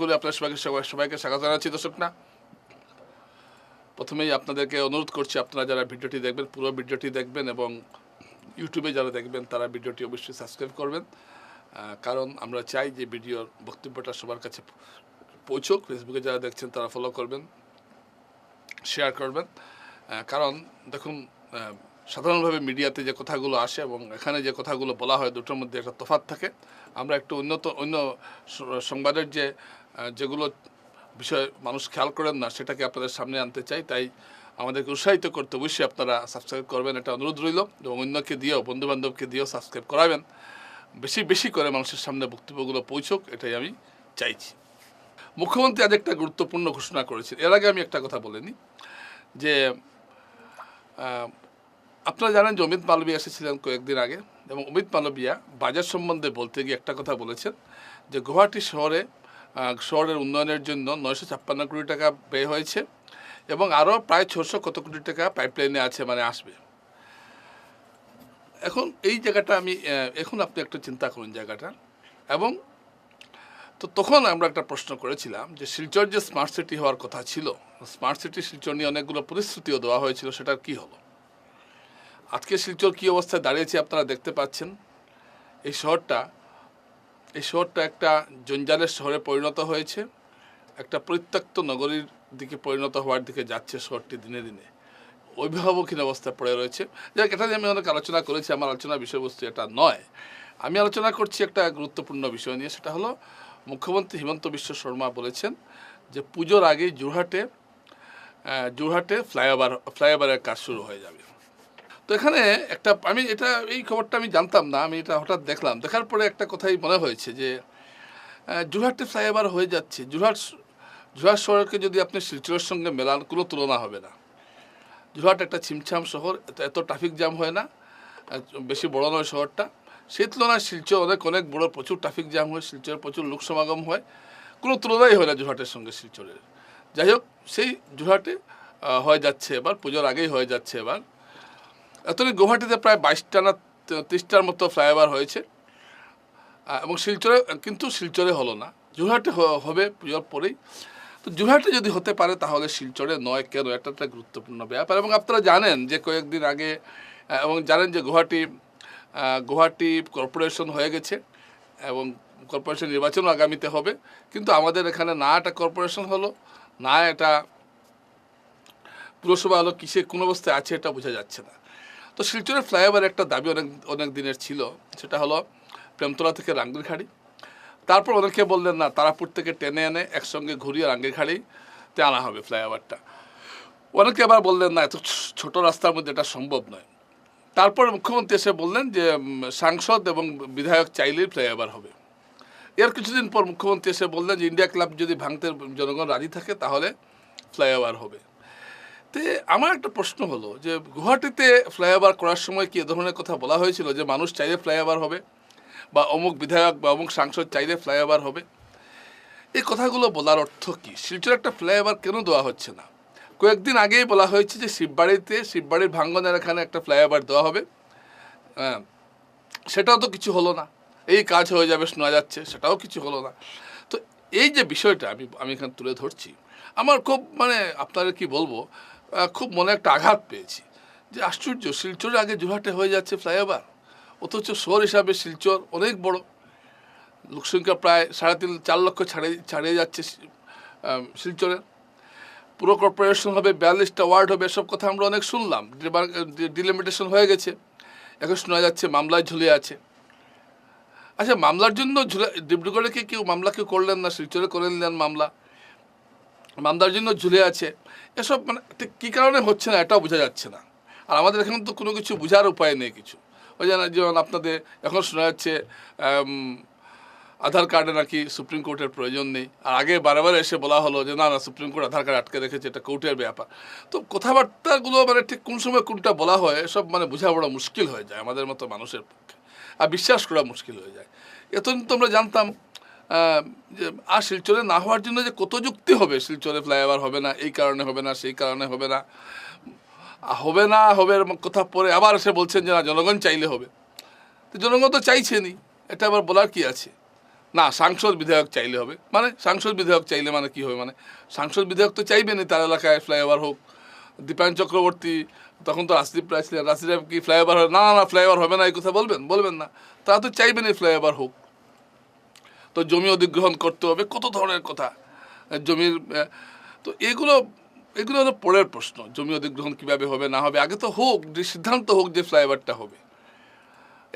করে আপনার সবাইকে সবাই সবাইকে স্বাগত জানাচ্ছি, দর্শক না। প্রথমেই আপনাদেরকে অনুরোধ করছি, আপনারা যারা ভিডিওটি দেখবেন, পুরো ভিডিওটি দেখবেন এবং ইউটিউবে যারা দেখবেন, তারা ভিডিওটি অবশ্যই সাবস্ক্রাইব করবেন। কারণ আমরা চাই যে ভিডিওর বক্তব্যটা সবার কাছে পৌঁছুক। ফেসবুকে যারা দেখছেন, তারা ফলো করবেন শেয়ার করবেন। কারণ দেখুন সাধারণভাবে মিডিয়াতে যে কথাগুলো আসে এবং এখানে যে কথাগুলো বলা হয়, দুটোর মধ্যে একটা তফাৎ থাকে। আমরা একটু উন্নত অন্য সংবাদের যে যেগুলো বিষয় মানুষ খেয়াল করেন না, সেটাকে আপনাদের সামনে আনতে চাই। তাই আমাদেরকে উৎসাহিত করতে অবশ্যই আপনারা সাবস্ক্রাইব করবেন। এটা অনুরোধ রইল। এবং অন্যকে দিয়েও, বন্ধুবান্ধবকে দিয়েও সাবস্ক্রাইব করাবেন। বেশি বেশি করে মানুষের সামনে বক্তব্যগুলো পৌঁছুক, এটাই আমি চাইছি। মুখ্যমন্ত্রী আজ একটা গুরুত্বপূর্ণ ঘোষণা করেছেন। এর আগে আমি একটা কথা বলিনি, যে আপনারা জানেন যে অমিত মালবিয়া এসেছিলেন কয়েকদিন আগে এবং অমিত মালবিয়া বাজার সম্বন্ধে বলতে গিয়ে একটা কথা বলেছেন, যে গুয়াহাটি শহরে শহরের উন্নয়নের জন্য নয়শো ছাপ্পান্ন কোটি টাকা ব্যয় হয়েছে এবং আরও প্রায় ছশো কত কোটি টাকা পাইপলাইনে আছে মানে আসবে। এখন এই জায়গাটা আমি এখন আপনি একটু চিন্তা করুন জায়গাটা। এবং তো তখন আমরা একটা প্রশ্ন করেছিলাম যে শিলচর যে স্মার্ট সিটি হওয়ার কথা ছিল স্মার্ট সিটি শিলচর নিয়ে অনেকগুলো প্রতিশ্রুতিও দেওয়া হয়েছিল সেটার কি হলো? আজকে শিলচর কী অবস্থায় দাঁড়িয়েছে আপনারা দেখতে পাচ্ছেন। এই শহরটা এই শহরটা একটা জঞ্জালের শহরে পরিণত হয়েছে। একটা পরিত্যক্ত নগরীর দিকে পরিণত হওয়ার দিকে যাচ্ছে শহরটি দিনে দিনে। অভিভাবকহীন অবস্থায় পড়ে রয়েছে। যাক এটা নিয়ে আমি অনেক আলোচনা করেছি। আমার আলোচনার বিষয়বস্তু এটা নয়। আমি আলোচনা করছি একটা গুরুত্বপূর্ণ বিষয় নিয়ে। সেটা হলো মুখ্যমন্ত্রী হিমন্ত বিশ্ব শর্মা বলেছেন যে পুজোর আগেই জোরহাটে আহ, জোরহাটে ফ্লাইওভার ফ্লাইওভারের কাজ শুরু হয়ে যাবে। তো এখানে একটা আমি এটা এই খবরটা আমি জানতাম না আমি এটা হঠাৎ দেখলাম। দেখার পরে একটা কথাই মনে হয়েছে যে আহ, জোরহাটে ফ্লাইওভার হয়ে যাচ্ছে। জোরহাট জোরহাট শহরকে যদি আপনি শিলচরের সঙ্গে মেলান কোনো তুলনা হবে না। জোরহাট একটা ছিমছাম শহর এত- ট্রাফিক জ্যাম হয় না বেশি বড় নয় শহরটা। সেই তুলনায় শিলচর অনেক অনেক বড় প্রচুর ট্রাফিক জ্যাম হয় শিলচরে প্রচুর লোক সমাগম হয়। কোনো তুলনাই হয় না জোরহাটের সঙ্গে শিলচরের। যাই হোক সেই জোরহাটে আহ, হয়ে যাচ্ছে এবার পুজোর আগেই হয়ে যাচ্ছে এবার। এতদিন গুয়াহাটিতে প্রায় বাইশটা না ত্রিশটার মতো ফ্লাইওভার হয়েছে। এবং শিলচরে, কিন্তু শিলচরে হলো না। জোরহাটে হ- হবে পুজোর পরেই। তো জোরহাটে যদি হতে পারে, তাহলে শিলচরে নয় কেন? এটা একটা গুরুত্বপূর্ণ ব্যাপার। এবং আপনারা জানেন যে কয়েকদিন আগে এবং জানেন যে গুয়াহাটি গুয়াহাটি কর্পোরেশন হয়ে গেছে, এবং কর্পোরেশন নির্বাচনও আগামীতে হবে। কিন্তু আমাদের এখানে না এটা কর্পোরেশন হলো, না এটা পুরসভা হলো, কিসে কোন অবস্থায় আছে এটা বোঝা যাচ্ছে না। তো শিলচরের ফ্লাইওভার একটা দাবি অনেক অনেক দিনের ছিল, সেটা হলো প্রেমতলা থেকে রাঙ্গিরখাড়ি তারপর অনেকে বললেন, না, তারাপুর থেকে টেনে এনে একসঙ্গে ঘুরিয়ে রাঙ্গিরখাড়িতে আনা হবে ফ্লাইওভারটা। অনেকে আবার বললেন, না, এত ছোট রাস্তার মধ্যে এটা সম্ভব নয়। তারপর মুখ্যমন্ত্রী এসে বললেন যে সাংসদ এবং বিধায়ক চাইলেই ফ্লাইওভার হবে। এর কিছুদিন পর মুখ্যমন্ত্রী এসে বললেন যে, ইন্ডিয়া ক্লাব যদি ভাঙতে জনগণ রাজি থাকে, তাহলে ফ্লাইওভার হবে। তে আমার একটা প্রশ্ন হলো যে গুয়াহাটিতে ফ্লাইওভার করার সময় কি এ ধরনের কথা বলা হয়েছিল যে মানুষ চাইলে ফ্লাইওভার হবে? বা অমুক বিধায়ক বা অমুক সাংসদ চাইলে ফ্লাইওভার হবে? এই কথাগুলো বলার অর্থ কি? শিলচর একটা ফ্লাইওভার কেন দেওয়া হচ্ছে না? কয়েকদিন আগেই বলা হয়েছে যে শিববাড়িতে, শিববাড়ির ভাঙ্গনের এখানে একটা ফ্লাইওভার দেওয়া হবে। হ্যাঁ সেটাও তো কিছু হলো না। এই কাজ হয়ে যাবে, শোনা যাচ্ছে, সেটাও কিছু হলো না। তো এই যে বিষয়টা আমি আমি এখানে তুলে ধরছি, আমার খুব মানে আপনাদের কি বলব খুব মনে একটা আঘাত পেয়েছি। যে আশ্চর্য, শিলচরের আগে জোরহাটে হয়ে যাচ্ছে ফ্লাইওভার। অথচ শহর হিসাবে শিলচর অনেক বড়। লোকসংখ্যা প্রায় সাড়ে তিন, চার লক্ষ ছাড়িয়ে ছাড়িয়ে যাচ্ছে শিলচরের। পুরো কর্পোরেশন হবে বিয়াল্লিশটা ওয়ার্ড হবে, এসব কথা আমরা অনেক শুনলাম। ডিলিমিটেশন হয়ে গেছে। এখন শোনা যাচ্ছে মামলায় ঝুলে আছে। আচ্ছা মামলার জন্য ঝুলে, ডিব্রুগড়ে কি কেউ মামলা কেউ করলেন না? শিলচরে করে নিলেন মামলা। মামলার জন্য ঝুলে আছে। এসব মানে ঠিক কী কারণে হচ্ছে না, এটাও বোঝা যাচ্ছে না। আর আমাদের এখানে তো কোনো কিছু বোঝার উপায় নেই কিছু। ওই যেমন আপনাদের এখন শোনা যাচ্ছে আধার কার্ডে নাকি সুপ্রিম কোর্টের প্রয়োজন নেই। আর আগে বারবার এসে বলা হলো যে না না, সুপ্রিম কোর্ট আধার কার্ড আটকে রেখেছে, এটা কোর্টের ব্যাপার। তো কথাবার্তাগুলো মানে ঠিক কোন সময় কোনটা বলা হয়, এসব মানে বোঝা বড় মুশকিল হয়ে যায় আমাদের মতো মানুষের পক্ষে। আর বিশ্বাস করা মুশকিল হয়ে যায়। এতদিন তো আমরা জানতাম আর শিলচরে না হওয়ার জন্য যে কত যুক্তি হবে, শিলচরে ফ্লাইওভার হবে না, এই কারণে হবে না, সেই কারণে হবে না। হবে না, হবে কথা পরে আবার এসে বলছেন যে না, জনগণ চাইলে হবে। তো জনগণ তো চাইছেনই, এটা আবার বলার কি আছে? না, সাংসদ বিধায়ক চাইলে হবে। মানে সাংসদ বিধায়ক চাইলে মানে কি হবে? মানে সাংসদ বিধায়ক তো চাইবেনই, তার এলাকায় ফ্লাইওভার হোক, দীপায়ন চক্রবর্তী, তখন তো রাজদীপ রায় ছিলেন। রাজদীপ কি ফ্লাইওভার হবে? না না ফ্লাইওভার হবে না, এই কথা বলবেন? বলবেন না। তারা তো চাইবেনই ফ্লাইওভার হোক। তো জমি অধিগ্রহণ করতে হবে, কত ধরনের কথা? জমির তো এগুলো এগুলো হলো পরের প্রশ্ন, জমি অধিগ্রহণ কীভাবে হবে, না হবে? আগে তো হোক, যে সিদ্ধান্ত হোক যে ফ্লাইওভারটা হবে।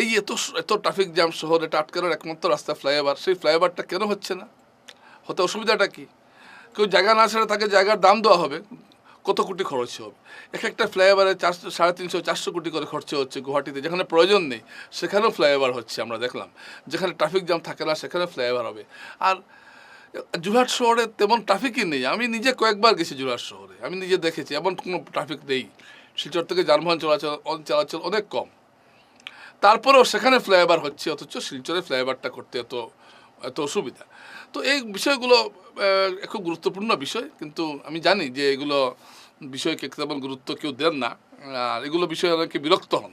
এই এত এত ট্রাফিক জ্যাম শহর, এটা আটকানোর একমাত্র রাস্তা ফ্লাইওভার, সেই ফ্লাইওভারটা কেন হচ্ছে না? হতে অসুবিধাটা কি? কেউ জায়গা না ছেড়ে তাকে জায়গার দাম দেওয়া হবে। কত কোটি খরচ হবে? এক একটা ফ্লাইওভারে চারশো সাড়ে তিনশো, চারশো কোটি করে খরচ হচ্ছে গুয়াহাটিতে, যেখানে প্রয়োজন নেই, সেখানেও ফ্লাইওভার হচ্ছে আমরা দেখলাম। যেখানে ট্রাফিক জ্যাম থাকে না, সেখানে ফ্লাইওভার হবে। আর জুরহাট শহরে তেমন ট্রাফিকই নেই। আমি নিজে কয়েকবার গেছি জুরহাট শহরে। আমি নিজে দেখেছি, এমন কোনো ট্রাফিক নেই। শিলচর থেকে যানবাহন চলাচল চলাচল অনেক কম। তারপরেও সেখানে ফ্লাইওভার হচ্ছে, অথচ শিলচরে ফ্লাইওভারটা করতে এত এত অসুবিধা। তো এই বিষয়গুলো খুব গুরুত্বপূর্ণ বিষয়, কিন্তু আমি জানি যে এগুলো বিষয়কে তেমন গুরুত্ব কেউ দেন না, আর এগুলো বিষয়ে অনেকে বিরক্ত হন।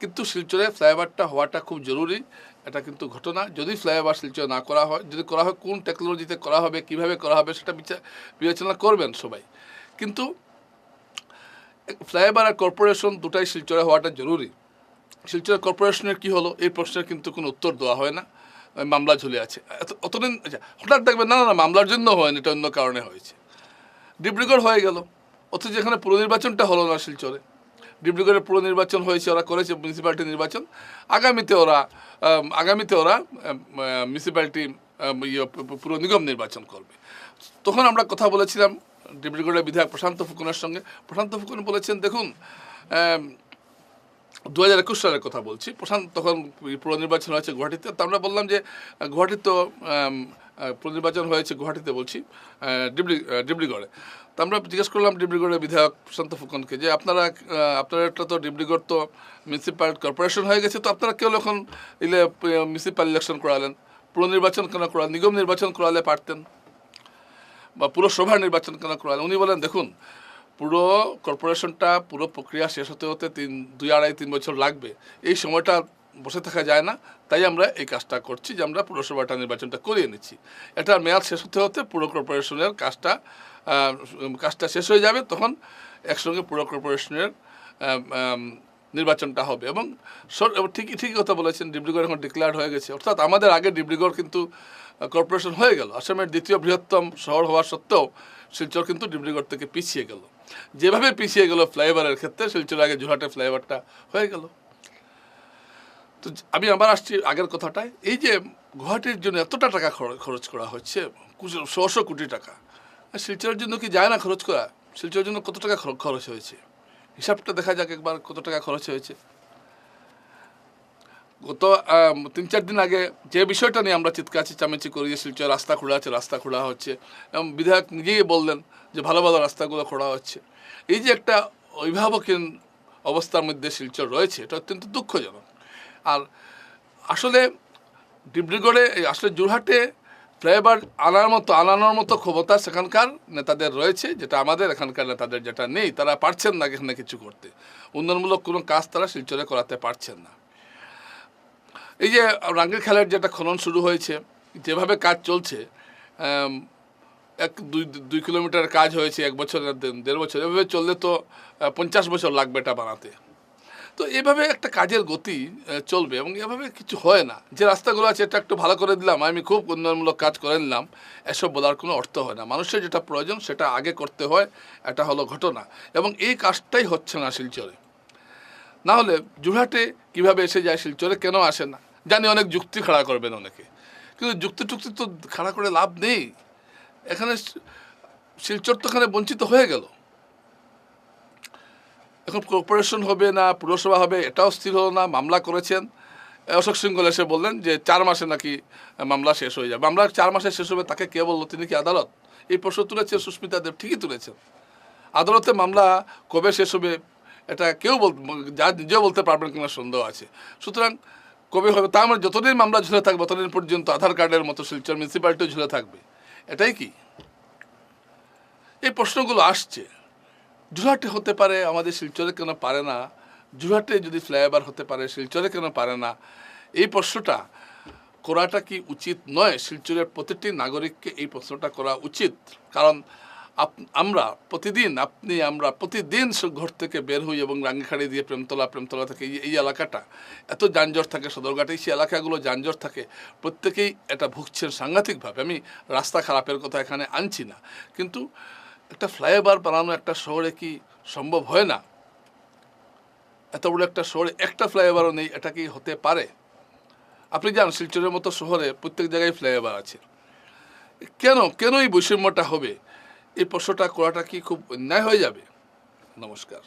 কিন্তু শিলচরে ফ্লাইওভারটা হওয়াটা খুব জরুরি, এটা কিন্তু ঘটনা। যদি ফ্লাইওভার শিলচরে না করা হয়, যদি করা হয়, কোন টেকনোলজিতে করা হবে, কীভাবে করা হবে, সেটা বিচার বিবেচনা করবেন সবাই। কিন্তু ফ্লাইওভার আর কর্পোরেশন দুটাই শিলচরে হওয়াটা জরুরি। শিলচর কর্পোরেশনের কি হলো, এই প্রশ্নের কিন্তু কোনো উত্তর দেওয়া হয় না। মামলা ঝুলে আছে। অতদিন আচ্ছা হঠাৎ দেখবেন না না মামলার জন্য হয়নি এটা অন্য কারণে হয়েছে। ডিব্রুগড় হয়ে গেল। অথচ এখানে পুরো নির্বাচনটা হলো না শিলচরে। ডিব্রুগড়ের পুরো নির্বাচন হয়েছে ওরা করেছে মিউনিসিপ্যালিটি নির্বাচন। আগামীতে ওরা আগামীতে ওরা মিউনিসিপ্যালিটি ইয়ে, পুরো নিগম নির্বাচন করবে। তখন আমরা কথা বলেছিলাম ডিব্রুগড়ের বিধায়ক প্রশান্ত ফুকনের সঙ্গে। প্রশান্ত ফুকন বলেছেন দেখুন দু হাজার একুশ সালের কথা বলছি। প্রশান্ত তখন পুরো নির্বাচন হয়েছে গুয়াহাটিতে। তো আমরা বললাম যে গুয়াহাটি তো আম, আহ, পুরো নির্বাচন হয়েছে গুয়াহাটিতে বলছি ডিব্রি ডিব্রুগড়ে। তো আমরা জিজ্ঞেস করলাম ডিব্রুগড়ের বিধায়ক প্রশান্ত ফুকনকে যে আপনারা আপনারা একটা তো ডিব্রুগড় তো মিউনিসিপ্যাল কর্পোরেশন হয়ে গেছে তো আপনারা কেউ এখন ইলে মিউনিসিপ্যাল ইলেকশন করালেন? পুরো নির্বাচন কেন করালেন? নিগম নির্বাচন করালে পারতেন? বা পুরসভার নির্বাচন কেন করালেন? উনি বলেন দেখুন পুরো কর্পোরেশনটা, পুরো প্রক্রিয়া শেষ হতে হতে তিন, দুই আড়াই, তিন বছর লাগবে। এই সময়টা বসে থাকা যায় না, তাই আমরা এই কাজটা করছি যে আমরা পুরসভাটা নির্বাচনটা করিয়ে নিচ্ছি। এটার মেয়াদ শেষ হতে হতে পুরো কর্পোরেশনের কাজটা কাজটা শেষ হয়ে যাবে, তখন একসঙ্গে পুরো কর্পোরেশনের নির্বাচনটা হবে। এবং ঠিকই ঠিকই কথা বলেছেন, ডিব্রুগড় এখন ডিক্লেয়ার হয়ে গেছে। অর্থাৎ আমাদের আগে ডিব্রুগড় কিন্তু কর্পোরেশন হয়ে গেল। আসামের দ্বিতীয় বৃহত্তম শহর হওয়া সত্ত্বেও শিলচর কিন্তু ডিব্রুগড় থেকে পিছিয়ে গেল। যেভাবে পিছিয়ে গেল ফ্লাইওভারের ক্ষেত্রে শিলচর আগে জোহাটে ফ্লাইওভারটা হয়ে গেল। তো আমি আবার আসছি আগের কথাটায়। এই যে গুয়াহাটির জন্য এতটা টাকা খরচ করা হচ্ছে ছশো কোটি টাকা। শিলচরের জন্য কি যায় না খরচ করা? শিলচরের জন্য কত টাকা খর- খরচ হয়েছে? হিসাবটা দেখা যাক একবার কত টাকা খরচ হয়েছে। গত তিন চার দিন আগে যে বিষয়টা নিয়ে আমরা চিৎকার চেঁচামেচি করি যে শিলচর রাস্তা খোলা আছে রাস্তা খোলা হচ্ছে, এবং বিধায়ক নিজেই বললেন যে ভালো ভালো রাস্তাগুলো খোঁড়া হচ্ছে। এই যে একটা অভিভাবকহীন অবস্থার মধ্যে শিলচর রয়েছে, এটা অত্যন্ত দুঃখজনক। আর আসলে ডিব্রুগড়ে আসলে জোরহাটে ফ্লাইওভার আনার মতো, আনানোর মতো ক্ষমতা সেখানকার নেতাদের রয়েছে, যেটা আমাদের এখানকার নেতাদের যেটা নেই, তারা পারছেন না এখানে কিছু করতে। উন্নয়নমূলক কোনো কাজ তারা শিলচরে করাতে পারছেন না। এই যে রাঙ্গির খেলার যেটা খনন শুরু হয়েছে, যেভাবে কাজ চলছে এক দুই দুই কিলোমিটার কাজ হয়েছে এক বছর দেড় বছর। এভাবে চললে তো পঞ্চাশ বছর লাগবে এটা বানাতে। তো এভাবে একটা কাজের গতি চলবে এবং এভাবে কিছু হয় না। যে রাস্তাগুলো আছে, এটা একটু ভালো করে দিলাম। আমি খুব উন্নয়নমূলক কাজ করে নিলাম। এসব বলার কোনো অর্থ হয় না। মানুষের যেটা প্রয়োজন, সেটা আগে করতে হয়। এটা হলো ঘটনা। এবং এই কাজটাই হচ্ছে না শিলচরে। না হলে জুরহাটে কীভাবে এসে যায়, শিলচরে কেন আসে না? জানি অনেক যুক্তি খাড়া করবেন অনেকে। কিন্তু যুক্তি টুক্তি তো খাড়া করে লাভ নেই। এখানে শিলচর তো এখানে বঞ্চিত হয়ে গেল। এখন কর্পোরেশন হবে না, পুরসভা হবে, এটাও স্থির হলো না, মামলা করেছেন। অশোক সিংহল এসে বললেন যে চার মাসে নাকি মামলা শেষ হয়ে যাবে। মামলা চার মাসে শেষ হবে, তাকে কে বলল, তিনি কি আদালত? এই প্রশ্ন তুলেছে সুস্মিতা দেব ঠিকই তুলেছেন। আদালতে মামলা কবে শেষ হবে, এটা কেউ বল, যা নিজেও বলতে পারবেন কিনা সন্দেহ আছে। সুতরাং কবে হবে তার মানে যতদিন মামলা ঝুলে থাকবে, ততদিন পর্যন্ত আধার কার্ডের মতো শিলচর মিউনিসিপ্যালিটিও ঝুলে থাকবে। এটাই কি? এই প্রশ্নগুলো আসছে। জুরাটে হতে পারে, আমাদের শিলচরে কেন পারে না? জুরাটে যদি ফ্লাইওভার হতে পারে, শিলচরে কেন পারে না? এই প্রশ্নটা করাটা কি উচিত নয়? শিলচরের প্রতিটি নাগরিককে এই প্রশ্নটা করা উচিত। কারণ আমরা প্রতিদিন, আপনি, আমরা প্রতিদিন ঘর থেকে বের হই এবং রাঙ্গিখাড়ি দিয়ে প্রেমতলা প্রেমতলা থেকে এই- এলাকাটা, এত যানজট থাকে সদরঘাটে সেই এলাকাগুলো যানজট থাকে, প্রত্যেকেই এটা ভুগছেন সাংঘাতিকভাবে। আমি রাস্তা খারাপের কথা এখানে আনছি না। কিন্তু একটা ফ্লাইওভার বানানো একটা শহরে কি সম্ভব হয় না? এত বড় একটা শহরে একটা ফ্লাইওভারও নেই, এটা কি হতে পারে? আপনি জান শিলচরের মতো শহরে প্রত্যেক জায়গায় ফ্লাইওভার আছে। কেন? কেন এই বৈষম্যটা হবে? এই প্রশ্নটা করাটা কি খুব অন্যায় হয়ে যাবে? নমস্কার।